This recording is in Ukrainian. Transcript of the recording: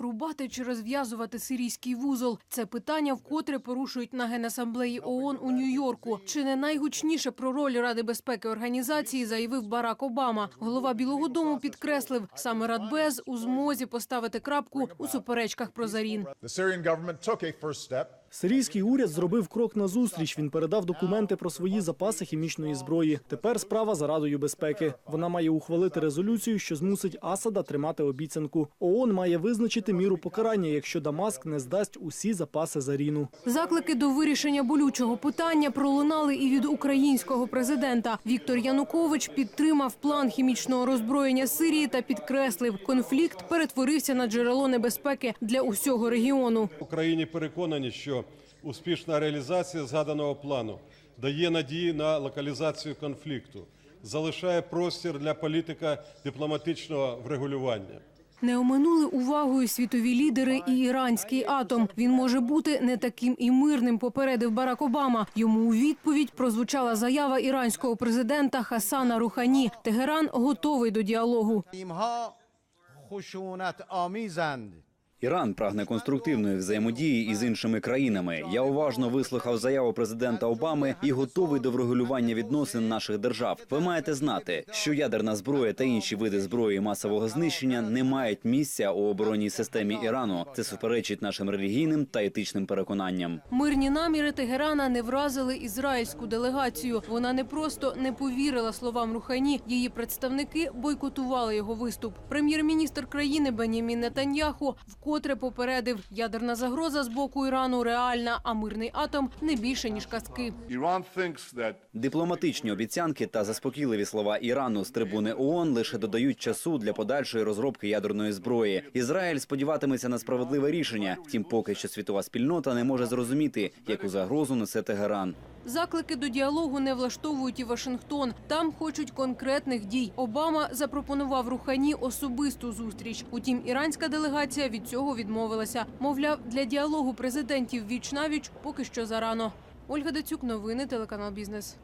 Рубати чи розв'язувати сирійський вузол це питання вкотре порушують на генасамблеї ООН у Нью-Йорку. Чи не найгучніше про роль Ради безпеки організації заявив Барак Обама. Голова Білого Дому підкреслив, саме Радбез у змозі поставити крапку у суперечках про Зарін. Сирійський уряд зробив крок назустріч. Він передав документи про свої запаси хімічної зброї. Тепер справа за Радою безпеки. Вона має ухвалити резолюцію, що змусить Асада тримати обіцянку. ООН має визначити міру покарання, якщо Дамаск не здасть усі запаси Заріну. Заклики до вирішення болючого питання пролунали і від українського президента. Віктор Янукович підтримав план хімічного роззброєння Сирії та підкреслив, конфлікт перетворився на джерело небезпеки для усього регіону. Україні переконані, що успішна реалізація згаданого плану дає надії на локалізацію конфлікту, залишає простір для політика дипломатичного врегулювання. Не оминули увагою світові лідери і іранський атом. Він може бути не таким і мирним, попередив Барак Обама. Йому у відповідь прозвучала заява іранського президента Хасана Рухані. Тегеран готовий до діалогу. Іран прагне конструктивної взаємодії із іншими країнами. Я уважно вислухав заяву президента Обами і готовий до врегулювання відносин наших держав. Ви маєте знати, що ядерна зброя та інші види зброї масового знищення не мають місця у оборонній системі Ірану. Це суперечить нашим релігійним та етичним переконанням. Мирні наміри Тегерана не вразили ізраїльську делегацію. Вона не просто не повірила словам Рухані. Її представники бойкотували його виступ. Прем'єр-міністр країни Бенімін Нетаньяху в вкотре попередив, ядерна загроза з боку Ірану реальна, а мирний атом не більше ніж казки. Дипломатичні обіцянки та заспокійливі слова Ірану з трибуни ООН лише додають часу для подальшої розробки ядерної зброї. Ізраїль сподіватиметься на справедливе рішення. Втім, поки що світова спільнота не може зрозуміти, яку загрозу несе Тегеран. Заклики до діалогу не влаштовують і Вашингтон. Там хочуть конкретних дій. Обама запропонував Рухані особисту зустріч. Утім, іранська делегація від цього відмовилася. Мовляв, для діалогу президентів віч навіч поки що зарано. Ольга Дацюк, новини телеканал Бізнес.